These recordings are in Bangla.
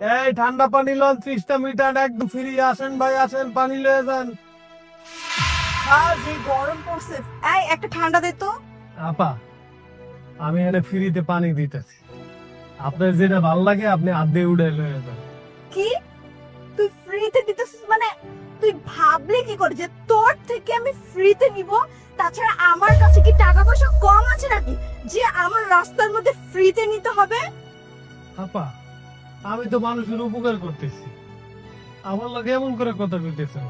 এই ঠান্ডা পানি লন ত্রিশটা মিটার একদম ফ্রি আসেন ভাই আসেন পানি লয়ে যান। আর যে গরম পড়ছে এই একটা ঠান্ডা দে তো। আপা আমি এখানে ফ্রিতে পানি দিতেছি। আপনার যেটা ভালো লাগে আপনি দিয়ে উড়ে লয়ে যান। কি? তুই ফ্রিতে দিতেছিস মানে তুই ভাবলি কি করে যে তোর থেকে আমি ফ্রিতে নিব? তাছাড়া আমার কাছে কি টাকা পয়সা কম আছে নাকি যে আমার রাস্তার মধ্যে ফ্রিতে নিতে হবে? আপা আমি তো মানুষের উপকার করতেছি। আমার লাগে এমন করে কথা কইতেছেন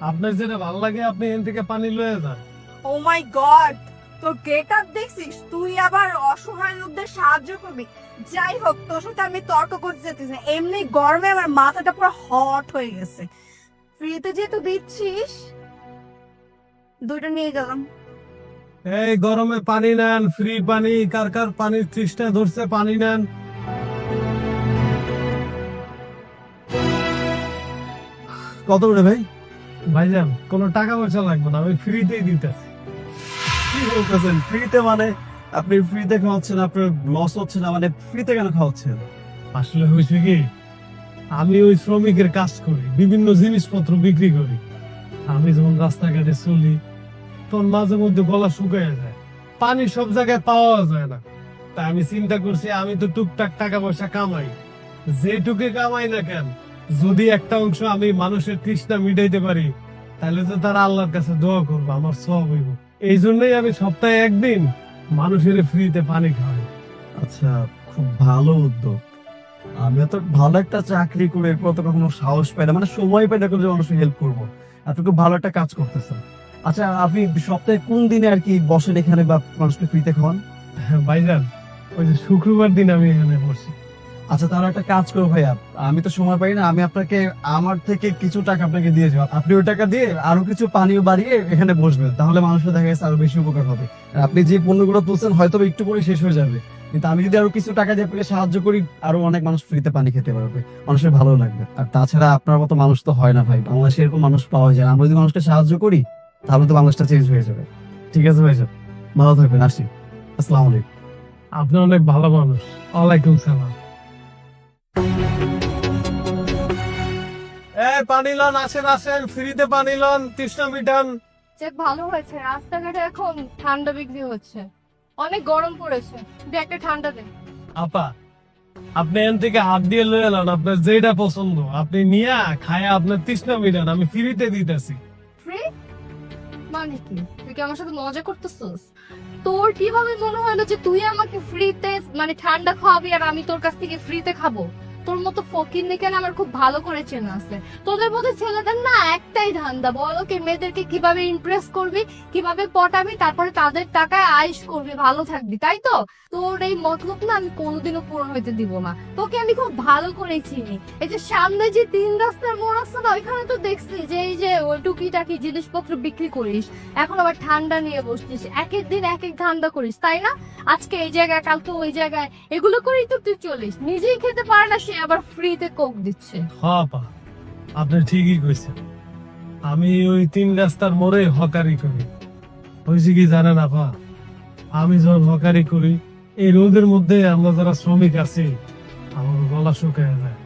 আপনার যেটা ভালো লাগে আপনি এখান থেকে পানি লয়ে যান। Oh my God! তোর গেট আপ দেখছিস? তুই আবার অসহায় লোকদের সাহায্য করবি? যাই হোক তোর সাথে আমি তর্ক করতে চাইতেছি না। এমনি গরমে আমার মাথাটা পুরো হট হয়ে গেছে। ফ্রিতে যেহেতু দিচ্ছিস দুইটা নিয়ে গেলাম। এই গরমে পানি নেন ফ্রি পানি কার কার পানির তৃষ্ণা ধরছে পানি নেন। কত করে ভাই? ভাইজান কোনো টাকা পয়সা লাগবে না আমি ফ্রিতেই দিতেছি। কি বলতেছেন? ফ্রিতে মানে আপনি ফ্রিতে খাওয়াচ্ছেন আপনার লস হচ্ছে না মানে ফ্রিতে কেন খাওয়াচ্ছেন? আসলে হয়েছে কি আমি ওই শ্রমিকের কাজ করি বিভিন্ন জিনিসপত্র বিক্রি করি। আমি যখন রাস্তাঘাটে চলি তখন মাঝে মধ্যে গলা শুকায় যায়। পানি সব জায়গায় পাওয়া যায় না। তাই আমি চিন্তা করছি আমি তো টুকটাক টাকা পয়সা কামাই। যেটুকু কামাই না কেন যদি একটা অংশ আমি মানুষের তৃষ্ণা মিটাইতে পারি তাহলে তো তারা আল্লাহর কাছে দোয়া করব আমার সব হইব। এই জন্যই আমি সপ্তাহে একদিন মানুষের ফ্রিতে পানি খাওয়াই আচ্ছা খুব ভালো উদ্যোগ। আমি তো ভালো একটা চাকরি করে এরপর তো কখনো সাহস পাই না মানে সময় পাই না কোনো যে মানুষের হেল্প করব। আপনি খুব ভালো একটা কাজ করতেছেন। আচ্ছা আপনি সপ্তাহে কোন দিনে আর কি বসেন এখানে বা মানুষকে ফ্রিতে খাওয়ান? হ্যাঁ, ভাইজান ওই যে শুক্রবার দিন আমি এখানে বসি। আচ্ছা তাহলে একটা কাজ করো ভাইয়া। আমি তো সময় পাই না, আমি আপনাকে, আমার থেকে কিছু টাকা আপনাকে দিয়ে যাব। আপনি ওই টাকা দিয়ে আরও কিছু পানীয় বাড়িয়ে এখানে বসবেন, তাহলে মানুষের দেখা গেছে আরও বেশি উপকার হবে। আর আপনি যে পণ্যগুলো তুলছেন, হয়তো একটু পরে শেষ হয়ে যাবে। কিন্তু আমি যদি আরও কিছু টাকা দিয়ে সাহায্য করি, আরও অনেক মানুষ ফ্রিতে পানি খেতে পারবে, মানুষের ভালো লাগবে। আর তাছাড়া আপনার মতো মানুষ তো হয় না ভাই, বাংলাদেশে এরকম মানুষ পাওয়া যায়। আমরা যদি মানুষকে সাহায্য করি, তাহলে তো বাংলাদেশটা চেঞ্জ হয়ে যাবে। ঠিক আছে ভাই ভালো থাকবেন, আসি। আসসালামু আলাইকুম। আপনি অনেক ভালো মানুষ। ওয়ালাইকুম সালাম। পানি লন আসেন আসেন ফ্রিতে পানি লন তৃষ্ণা মিটান। যে ভালো হয়েছে রাস্তাঘাটে এখন ঠান্ডা বিক্রি হচ্ছে। অনেক গরম পড়েছে দে একটা ঠান্ডা দে। আপা আপনি এখান থেকে হাত দিয়ে লয়ে এলেন আপনার যেটা পছন্দ। আপনি নিয়ে খায়া আপনার তৃষ্ণা মিটান আমি ফ্রিতে দিতেছি। ফ্রি? মানে কি? তুই কি আমার সাথে মজা করতেছিস? তোর কীভাবে মনে হলো যে তুই আমাকে ফ্রিতে মানে ঠান্ডা খাওয়াবি আর আমি তোর কাছ থেকে ফ্রিতে খাব? তোর মতো ফকির কেন আমার খুব ভালো করে চেনা আছে। তোদের মধ্যে ছেলেদের না একটাই ধান্দা বলো কি মেয়েদেরকে কীভাবে ইমপ্রেস করবি, কীভাবে পটাবি, তারপরে তাদের টাকায় আইস করবি, ভালো থাকবি, তাই তো? তোর এই মতলব না আমি কোনোদিনও পূরণ হইতে দিব না। তোকে আমি খুব ভালো করে চিনি। এই যে সামনে যে তিন রাস্তার মোড় আছে না, ওইখানে তো দেখছি যে এই যে ওই টুকিটাকি জিনিসপত্র বিক্রি করিস, এখন আবার ঠান্ডা নিয়ে বসছিস এক এক দিন এক এক ধান্দা করিস, তাই না? আজকে এই জায়গায়, কালকে ওই জায়গায়, এগুলো করেই তো তুই চলিস। নিজেই খেতে পারে না সে আবার ফ্রিতে কোক দিচ্ছে। হ্যাঁ আপা আপনি ঠিকই কইছেন। আমি ওই তিন রাস্তার মোড়ে হকারি করি। হয়েছে কি জানেন আপা? আমি যখন হকারি করি, এই রোদের মধ্যে আমরা যারা শ্রমিক আছি, আমার গলা শুকায় যায়।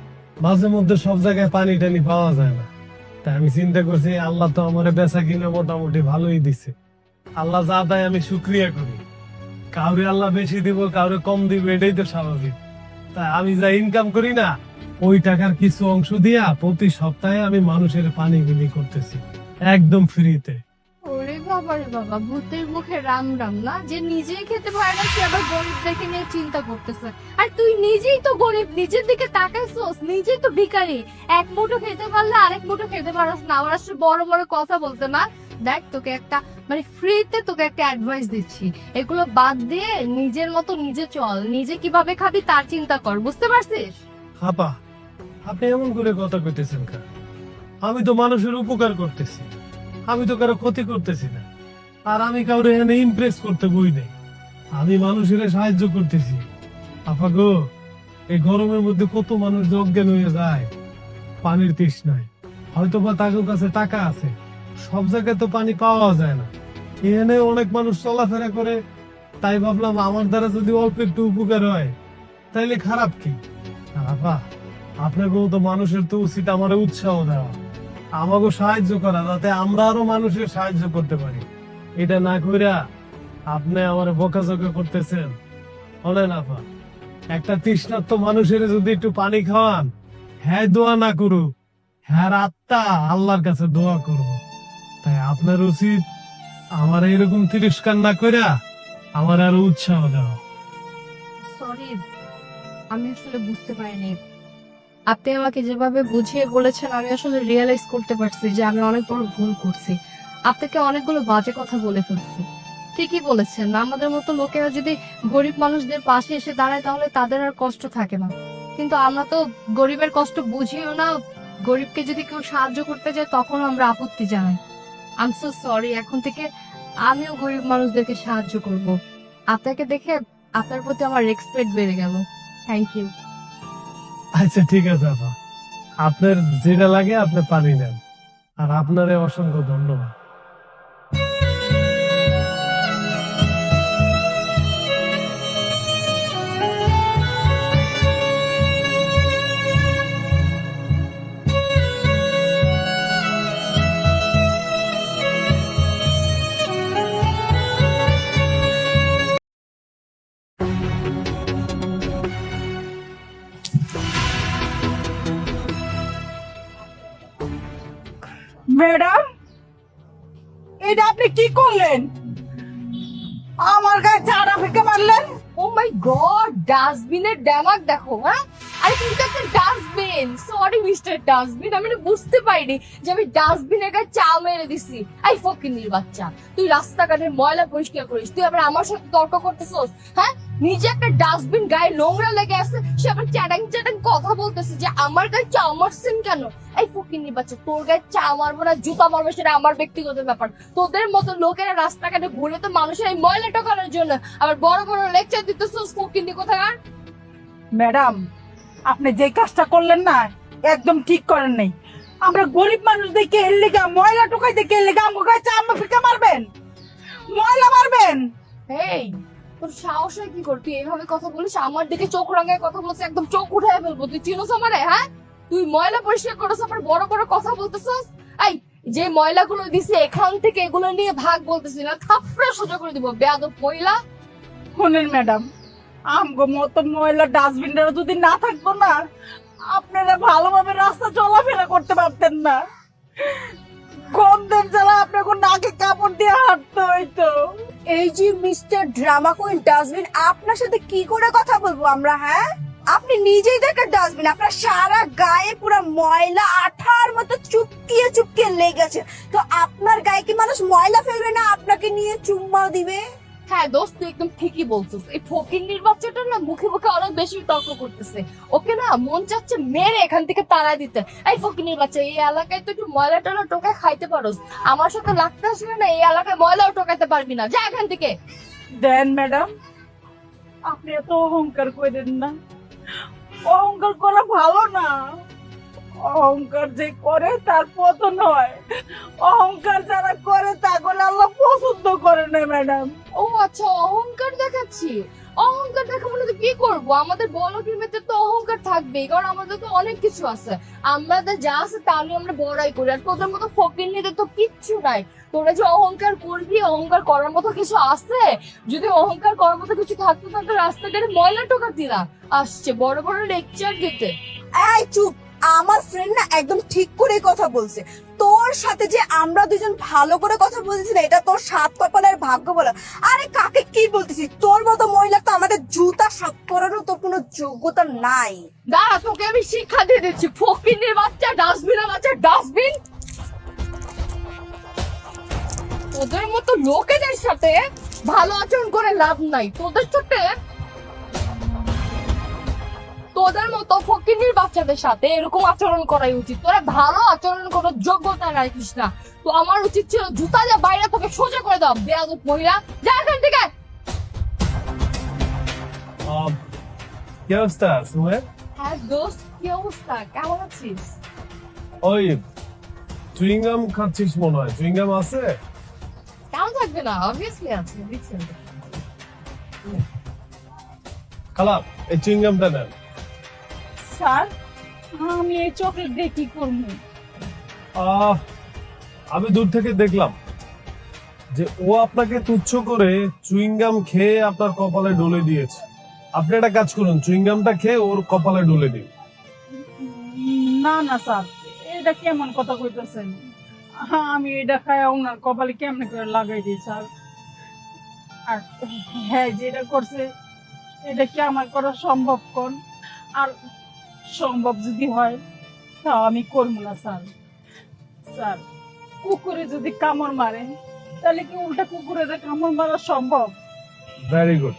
মাঝে মধ্যে সব জায়গায় পানি টানি পাওয়া যায় না। তাই আমি চিন্তা করছি, আল্লাহ তো আমার বেচা কিনে মোটামুটি ভালোই দিছে। আল্লাহ যা দেয় আমি শুক্রিয়া করি। কাউরে আল্লাহ বেশি দিব, কাউরে কম দিব, এটাই তো স্বাভাবিক। আমি যা ইনকাম করি না, ওই টাকার কিছু অংশ দিয়া প্রতি সপ্তাহে আমি মানুষের পানি বিলি করতেছি, একদম ফ্রিতে ওরে বাবা, ভূতের মুখে রাম রাম না? যে নিজেই খেতে পারে না, সে আবার গরিবদেরকে নিয়ে চিন্তা করতেছে। আর তুই নিজেই তো গরিব, নিজের দিকে তাকাইছস, নিজেই তো ভিখারি। এক মুঠো খেতে পারলে আরেক মুঠো খেতে পারস না, আবার আসলে বড় বড় কথা বলতে না। দেখ, তোকে একটা মানে ফ্রিতে তোকে একটা অ্যাডভাইস দিচ্ছি। এগুলো বাদ দিয়ে নিজের মতো নিজে চল, নিজে কীভাবে খাবি তার চিন্তা কর, বুঝতে পারছিস? হাপা, আপনি এমন করে কথা কইতেছেন কা আমি তো মানুষের উপকার করতেছি। আমি তো কারও ক্ষতি করতেছি না। আর আমি কাউরে এখানে ইমপ্রেস করতে বই নেই। আমি মানুষের সাহায্য করতেছি। আপা গো এই গরমের মধ্যে কত মানুষ অজ্ঞান হয়ে যায়, পানির তৃষ্ণায়। হয়তো বা তাদের কাছে টাকা আছে, সব জায়গায় তো পানি পাওয়া যায় না। এখানে অনেক মানুষ চলাফেরা করে, তাই ভাবলাম আমার দ্বারা যদি অল্প একটু উপকার হয়, তাইলে খারাপ কি? আপা আপনাকে তো মানুষের তো উচিত আমার উৎসাহ দেওয়া। আমাকে সাহায্য করা, যাতে আমরা আরও মানুষের সাহায্য করতে পারি। এটা না কইরা আপনি আমার বকাঝকা করতেছেন। বলেন আপা, একটা তৃষ্ণার্ত মানুষের যদি একটু পানি খাওয়ান হ্যাঁ দোয়া না করুক হ্যাঁ আত্মা আল্লাহর কাছে দোয়া করব। তাই আপনার উচিত আমার এরকম তিরস্কার না কইরা আমার আরও উৎসাহ দেওয়া। সরি, আমি আসলে বুঝতে পারিনি। আপনি আমাকে যেভাবে বুঝিয়ে বলেছেন, আমি আসলে রিয়েলাইজ করতে পারছি যে আমি অনেক বড় ভুল করছি। আপনাকে অনেকগুলো বাজে কথা বলে ফেলছি। ঠিকই বলেছেন, আমাদের মতো লোকেরা যদি গরিব মানুষদের পাশে এসে দাঁড়ায়, তাহলে তাদের আর কষ্ট থাকে না। কিন্তু আমরা তো গরিবের কষ্ট বুঝিও না, গরিবকে যদি কেউ সাহায্য করতে যায়, তখন আমরা আপত্তি জানাই। আই সো সরি এখন থেকে আমিও গরিব মানুষদেরকে সাহায্য করব। আপনাকে দেখে আপনার প্রতি আমার রেসপেক্ট বেড়ে গেল। থ্যাংক ইউ আচ্ছা ঠিক আছে, আপা। আপনার যেটা লাগে আপনি পানি নেন। আর আপনারে অসংখ্য ধন্যবাদ। ম্যাডাম, এটা আপনি কি করলেন? আমার গায়ে চারা ফেঁকে মারলেন? ও মাই গড ডাস্টবিনের ড্যামাক দেখো হ্যাঁ? আরে তুমি তো একটা ডাস্টবিন সরি মিস্টার ডাস্টবিন আমি না বুঝতে পারিনি যে আমি ডাস্টবিনের গায়ে চা মেরে দিছি। আই ফকিনির বাচ্চা তুই রাস্তাঘাটের ময়লা পরিষ্কার করিস, তুই আবার আমার সাথে তর্ক করতেছস হ্যাঁ? নিজে একটা ডাস্টবিন গায়ে নোংরা লেগে আছে সে আবার চ্যাটাং চ্যাটাং কথা বলতেছে যে আমার গায়ে চা মারছেন কেন? এই ফকিনির বাচ্চা তোর গায়ে চা মারবো না জুতা মারবো সেটা আমার ব্যক্তিগত ব্যাপার। তোদের মতো লোকেরা রাস্তাঘাটে ঘুরে তো মানুষের এই ময়লা টোকানোর জন্য আবার বড় বড় লেকচার দিতেছস ফকিনি কোথাকার? ম্যাডাম আপনি যে কাজটা করলেন না একদম ঠিক করেন নাই। আমরা গরিব মানুষ দেখে এর লেগা ময়লা টোকাই দেখে এর লেগা গায়ে চারা ফেঁকে মারবেন? ময়লা মারবেন? এই তোর সাহস হয় কি কর? এইভাবে কথা বলিস, আমার দিকে চোখ রাঙায় কথা বলছিস একদম চোখ উঠায় ফেলব। তুই চিনোস আমারে হ্যাঁ? তুই ময়লা পরিষ্কার করছ আবার বড় বড় কথা বলতেছস? এই, যে ময়লাগুলো দিছে, এখান থেকে এগুলো নিয়ে ভাগ বলতেছি না, থাপড়া সোজা করে দিব। বেয়াদব মহিলা। শুনেন ম্যাডাম, আমগো মতো ময়লা ডাস্টবিনটা যদি না থাকতো না, আপনারা ভালোভাবে রাস্তা চলাফেরা করতে পারতেন না। গন্ধের জ্বালা আপনাকে নাকে কাপড় দিয়ে হাঁটতে হইতো। এই যে মিস্টার ড্রামা কুইন ডাস্টবিন, আপনার সাথে কি করে কথা বলব আমরা হ্যাঁ? আপনি নিজেই দেখেন ডাস্টবিন, আপনার সারা গায়ে পুরো ময়লা আঠার মতো চুপকিয়ে চুপকিয়ে লেগেছে। তো আপনার গায়ে কি মানুষ ময়লা ফেলবে না? আপনাকে নিয়ে চুম্মা দিবে। হ্যাঁ দোস্ত, তুই একদম ঠিকই বলছিস। এই ফকিন্নির বাচ্চাটা না মুখে মুখে অনেক বেশি তর্ক করতেছে। ওকে না মন চাচ্ছে মেরে এখান থেকে তাড়া দিতে। এই ফকিন্নির বাচ্চা এই এলাকায় তো একটু ময়লা টয়লা টোকায় খাইতে পারোস। আমার সাথে লাগতে আসলে না এই এলাকায় ময়লাও টোকাইতে পারবি না। যা এখান থেকে। দেন, ম্যাডাম। আপনি এত অহংকার করেন না। অহংকার করা ভালো না। অহংকার যে করে তার পতন হয় অহংকার যারা করে তা করে আল্লাহ পছন্দ করে না ম্যাডাম। ও আচ্ছা অহংকার দেখাচ্ছি? অহংকার দেখাবো না তো কি করব? আমাদের বড় টিমেতে তো অহংকার থাকবেই কারণ আমাদের তো অনেক কিছু আছে। আমাদের যা আছে তা নিয়ে আমরা বড়াই করি। আর তোদের মতো ফকির নিতে তো কিচ্ছু নাই। তোরা যে অহংকার করবি অহংকার করার মতো কিছু আছে? যদি অহংকার করার মতো কিছু থাকতো তাহলে রাস্তা রাস্তাঘাটে ময়লা টোকা দিলা আসছে বড় বড় লেকচার দিতে। এই চুপ! আমার ফ্রেন্ড না একদম ঠিক করে কথা বলছে। তোর সাথে যে আমরা দুজন ভালো করে কথা বলতেছি না, এটা তোর সাত কপালের ভাগ্য বলা। আরে কাকে কি বলতেছিস? তোর মতো মহিলা তো আমাদের জুতা সব করারও তো কোনো যোগ্যতা নাই। দাঁড়া, তোকে আমি শিক্ষা দিয়ে দিচ্ছি। ফকিনের বাচ্চা, ডাস্টবিনের বাচ্চা, ডাস্টবিন? তোদের মতো লোকেদের সাথে ভালো আচরণ করে লাভ নাই। তোদের সাথে তোদের মতো ফকিনির বাচ্চাদের সাথে এরকম আচরণ করাই উচিত। তোরা ভালো আচরণ করার যোগ্যতা রাখিস না। তো আমার উচিত ছিল জুতা দিয়ে বাইরে তোকে সোজা করে দাও বেয়াদব মহিলা। যা এখান থেকে! কি অবস্থা হ্যাঁ দোস্ত কি অবস্থা? কেমন আছিস? ওই চুইংগাম খাচ্ছিস মনে হয়। চুইংগাম আছে? কেমন থাকবে না? অবভিয়াসলি আছে। খালাপ এই চুইংগামটা নেন। স্যার? আমি এই চকলেট দিয়ে কি করব আহ, আমি দূর থেকে দেখলাম যে ও আপনাকে তুচ্ছ করে চুইংগাম খেয়ে আপনার কপালে ডলে দিয়েছে। আপনি একটা কাজ করুন চুইংগামটা খেয়ে ওর কপালে ডলে দিন। না না স্যার এটা কেমন কথা কইতেছেন? আমি এটা খাই ওনার কপালে কেমনে করে লাগাই দিই স্যার? আর হ্যাঁ যেটা করছে এটা কি আমার করা সম্ভব কোন? আর সম্ভব যদি হয় তা আমি করব না, স্যার। স্যার, কুকুরে যদি কামড় মারে তাহলে কি উল্টা কুকুরের কামড় মারা সম্ভব? Very good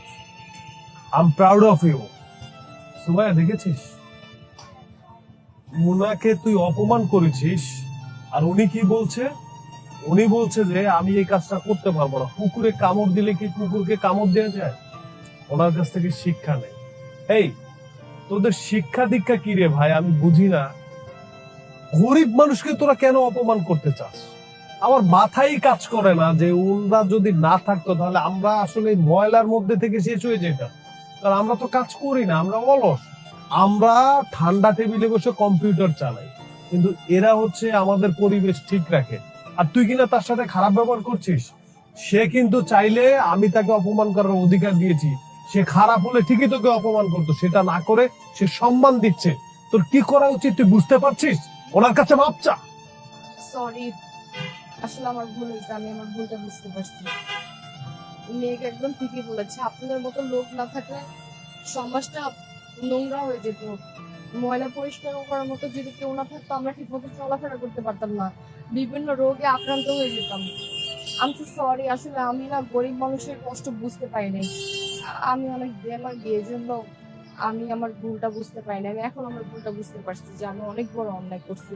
I am proud of you Sumaiya, দেখেছিস? মুনাকে তুই অপমান করেছিস, আর উনি কি বলছে? উনি বলছে যে, আমি এই কাজটা করতে পারব না। কুকুরে কামড় দিলে কি কুকুরকে কামড় দেওয়া যায়? ওনার কাছ থেকে শিক্ষা নেই। এই তোদের শিক্ষা দীক্ষা কি রে ভাই? আমি বুঝি না। গরিব মানুষকে তোরা কেন অপমান করতে চাস? আমার মাথায় কাজ করে না যে ওনরা যদি না থাকতো, তাহলে আমরা আসলে ময়লার মধ্যে থেকে শেষ হয়ে যেতাম। কারণ আমরা তো কাজ করি না, আমরা অলস। আমরা ঠান্ডা টেবিলে বসে কম্পিউটার চালাই। কিন্তু এরা হচ্ছে আমাদের পরিবেশ ঠিক রাখে। আর তুই কিনা তার সাথে খারাপ ব্যবহার করছিস? সে কিন্তু চাইলে আমি তাকে অপমান করার অধিকার দিয়েছি। সে খারাপ হলে ঠিকই তোকে অপমান করতো, সেটা না করে সে সম্মান দিচ্ছে। তোর কি করা উচিত তুই বুঝতে পারছিস? ওনার কাছে মাপ সরি আসলে আমার ভুল হয়েছে, আমি আমার ভুলটা বুঝতে পারছি। মেয়েকে একদম ঠিকই বলেছে, আপনাদের মতো লোক না থাকলে সমাজটা নোংরা হয়ে যেত। ময়লা পরিষ্কার করার মতো যদি কেউ না থাকতো, আমরা ঠিক মতো চলাফেরা করতে পারতাম না। বিভিন্ন রোগে আক্রান্ত হয়ে যেতাম। আমি সরি আসলে আমি না গরিব মানুষের কষ্ট বুঝতে পারিনি আমি অনেক বেমার এই জন্য আমি আমার ভুলটা বুঝতে পারিনি। আমি এখন আমার ভুলটা বুঝতে পারছি যে আমি অনেক বড় অন্যায় করছি।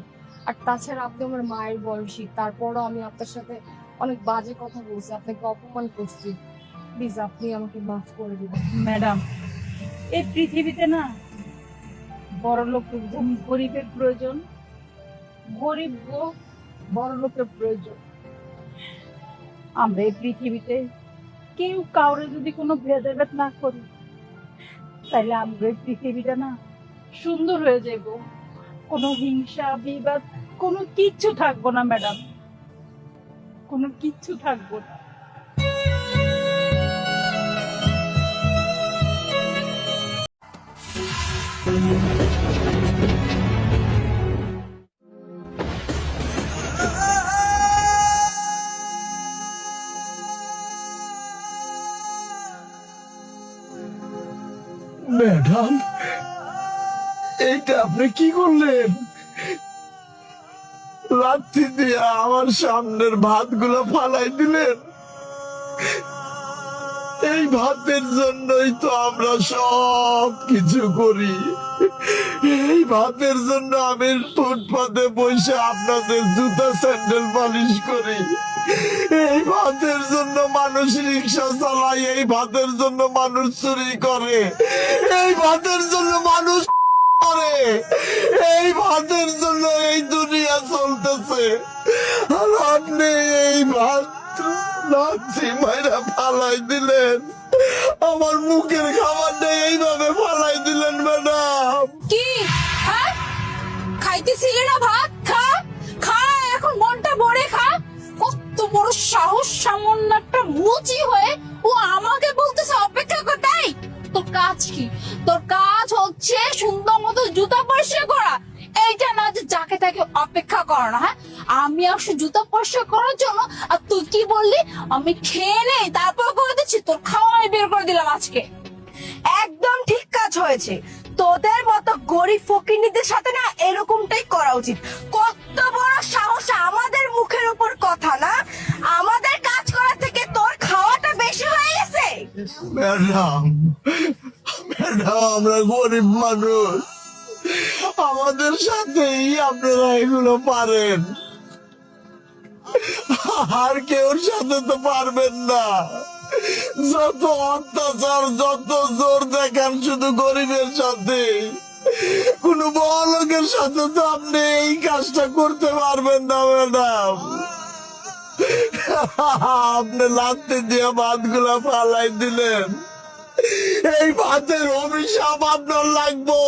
আর তাছাড়া আপনি আমার মায়ের বয়সী, তারপরও আমি আপনার সাথে অনেক বাজে কথা বলছি, আপনাকে অপমান করছি। প্লিজ আপনি আমাকে মাফ করে দিবেন। ম্যাডাম, এই পৃথিবীতে না বড় লোক গরিবের প্রয়োজন। গরিব বড় লোকের প্রয়োজন। আমরা এই পৃথিবীতে কেউ কাউরে যদি কোনো ভেদাভেদ না করি তাহলে আমরা পৃথিবীটা না সুন্দর হয়ে যাব কোনো হিংসা, বিবাদ, কোনো কিচ্ছু থাকব না, ম্যাডাম। কোনো কিচ্ছু থাকব না। ম্যাডাম। এইটা আপনি কি করলেন? লাঠি দিয়ে আমার সামনের ভাতগুলো ফালাই দিলেন? এই ভাতের জন্যই তো আমরা সব কিছু করি। এই ভাতের জন্য আমি ফুটপাতে বসে আপনাদের জুতা স্যান্ডেল পালিশ করি। এই ভাতের জন্য মানুষ রিক্সা চালায়, এই ভাতের জন্য মানুষ চুরি করে, এই ভাতের জন্য মানুষ করে, এই ভাতের জন্য এই দুনিয়া চলতেছে। আর আপনি এই ভাত মাইরা ফালাই দিলেন। আমার মুখের খাবারটা এইভাবে ফালাই দিলেন, ম্যাডাম। কি? হ্যাঁ? খাইতেছিলে না ভাত? খা। খা, এখন মনটা ভরে খা। কত বড় সাহস সামান্য একটা মুচি হয়ে ও আমাকে বলতেছে অপেক্ষা করতে এই, তোর কাজ কি? তোর কাজ হচ্ছে সুন্দর মতো জুতা পরিষ্কার করা। এইটা না যে যাকে তাকে অপেক্ষা করা না হ্যাঁ? আমি আসছি জুতা পরিষ্কার করার জন্য আর তুই কি বললি? আমি খেয়ে নেই তারপর করে দিচ্ছি তোর খাওয়া আমি বের করে দিলাম আজকে। একদম ঠিক কাজ হয়েছে। তোদের মতো গরিব ফকিরনিদের সাথে না এরকমটাই করা উচিত। কত বড় সাহস আমাদের মুখের উপর কথা না? আমাদের কাজ করার থেকে তোর খাওয়াটা বেশি হয়ে গেছে। ম্যাডাম ম্যাডাম, আমরা গরিব মানুষ। আমাদের সাথেই আপনারা এগুলো পারেন। আর কেউ সাথে তো পারবেন না। যত অত্যাচার, যত জোর দেখান শুধু গরিবের সাথে। কোন বড় সাথে তো আপনি এই কাজটা করতে পারবেন না, ম্যাডাম। আপনি লাত্তি দিয়ে ভাতগুলা ফালাই দিলেন। এই ভাতের অভিশাপ আপনার লাগবো।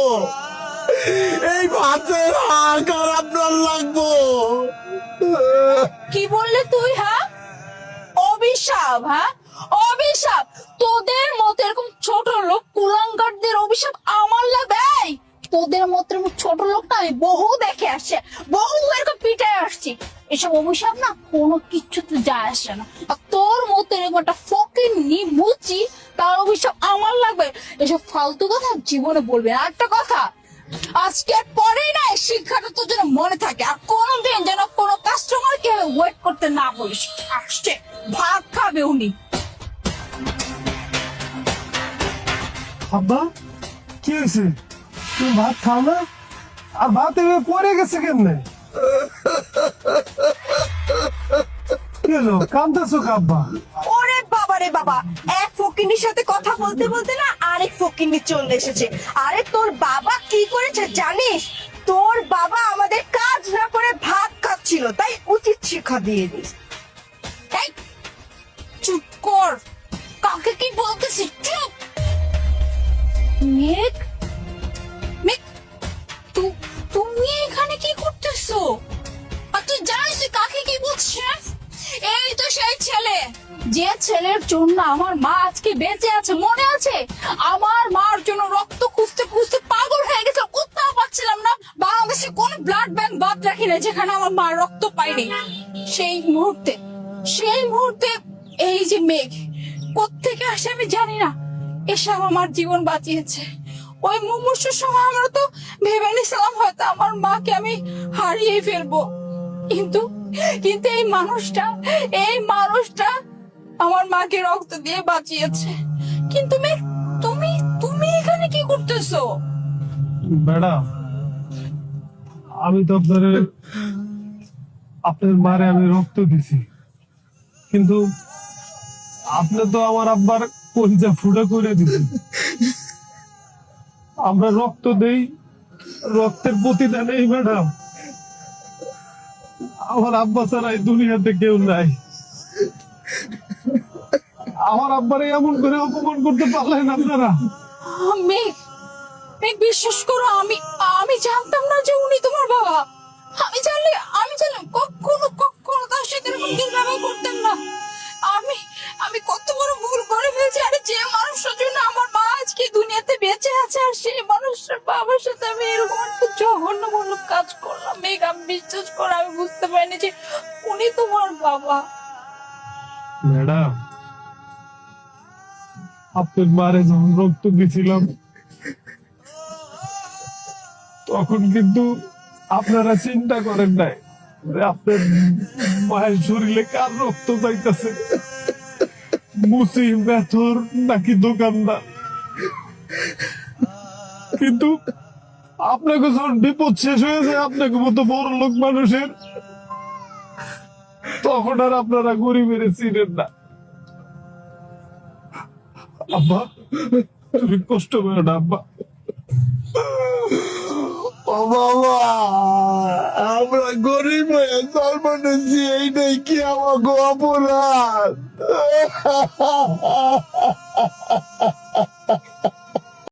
এই ভাতের আকার আপনার লাগবো। কি বললে তুই হ্যাঁ অভিশাপ হ্যাঁ অভিশাপ! তোদের মতো এরকম ছোট লোক, কুলাঙ্গারদের অভিশাপ আমার লাগবে? তোদের মতো এরকম ছোট লোক না, আমি বহু দেখে আসছে, বহু এরকম পিটায় আসছি। এসব অভিশাপ না কোনো কিচ্ছুতে যায় আসে না। আর তোর মতো এরকম একটা ফকির নি মুচি তার অভিশাপ আমার লাগবে। এসব ফালতু কথা জীবনে বলবে না। একটা কথা, আজকের পরেই না শিক্ষাটা তোর জন্য মনে থাকে। আর কোনোদিন যেন কোনো কাস্টমার কে ওয়েট করতে না বলিস। আসছে, ভাত খাবে উনি। আব্বা কি হয়েছে? তুমি ভাত খাও না? আর ভাত এভাবে পড়ে গেছে কেমনে? কি হলো? কান্দাছো আব্বা ওরে বাবা রে বাবা এক ফকিনির সাথে কথা বলতে বলতে না আরেক ফকিনি চলে এসেছে। আরে তোর বাবা কি করেছে জানিস? তোর বাবা আমাদের কাজ না করে ভাত খাচ্ছিল তাই উচিত শিক্ষা দিয়ে দিস। এই, চুপ কর। কাকে কি বলতেছিস? চুপ! মেঘ? মেঘ তুমি এখানে কি করতেছো? আর তুই জানিস কাকে কি বলছিস এই তো সেই ছেলে। যে ছেলের জন্য আমার মা আজকে বেঁচে আছে মনে আছে, আমার মার জন্য রক্ত খুঁজতে খুঁজতে পাগল হয়ে গেছে, কোথাও পাচ্ছিলাম না। বাংলাদেশে কোনো ব্লাড ব্যাংক বাদ রাখি না যেখানে আমার মা রক্ত পায়নি সেই মুহূর্তে সেই মুহূর্তে এই যে মেঘ, কোত্থেকে আসে আমি জানি না। এসব আমার জীবন বাঁচিয়েছে। ওই মুমূর্ষুর সময় আমরা তো ভেবে নিছিলাম হয়তো আমার মাকে আমি হারিয়ে ফেলব। কিন্তু কিন্তু এই মানুষটা এই মানুষটা আমার মাকে রক্ত দিয়ে বাঁচিয়েছে। কিন্তু মেঘ তুমি তুমি এখানে কি করতেছো? ম্যাডাম, আমি তো আপনার আপনার মারে আমি রক্ত দিছি। কিন্তু আপনি তো আমার আব্বার কলিজা ফুটা করে দিছি। আমরা রক্ত দেই, রক্তের প্রতিদান নেই ম্যাডাম। আমার আব্বা ছাড়া এই দুনিয়াতে কেউ নাই। আমার আব্বারে এমন করে অপমান করতে পারলেন আপনারা? মেঘ মেঘ বিশ্বাস করো, আমি আমি জানতাম না যে উনি তোমার বাবা। আমি জানলে আমি জানলে কখনো কখনো তার সাথে এরকম না। আমি আমি কত ভুল করে আরে যে জন্য আমার মা আজকে দুনিয়াতে বেঁচে আছে, আর সেই বাবার সাথে আমি এরকম একটা কাজ করলাম। আমি বিশ্বাস করো, আমি বুঝতে পারিনি যে উনি তোমার বাবা। ম্যাডাম, আপনার মারে যখন রক্ত দিছিলাম তখন কিন্তু আপনারা চিন্তা করেন নাই আপনার মায়ের শরীরে কার রক্ত চাইতেছে মুসি মেথর নাকি দোকানদার? কিন্তু আপনাকে যখন বিপদ শেষ হয়েছে আপনাকে মতো বড় লোক মানুষের, তখন আর আপনারা গরিবের চিনেন না। আব্বা, তুমি কষ্ট করো না, আব্বা। ও বাবা আমরা গরিব হয়ে জন্ম নিয়েছি এইটাই কি আমাকে অপরাধ?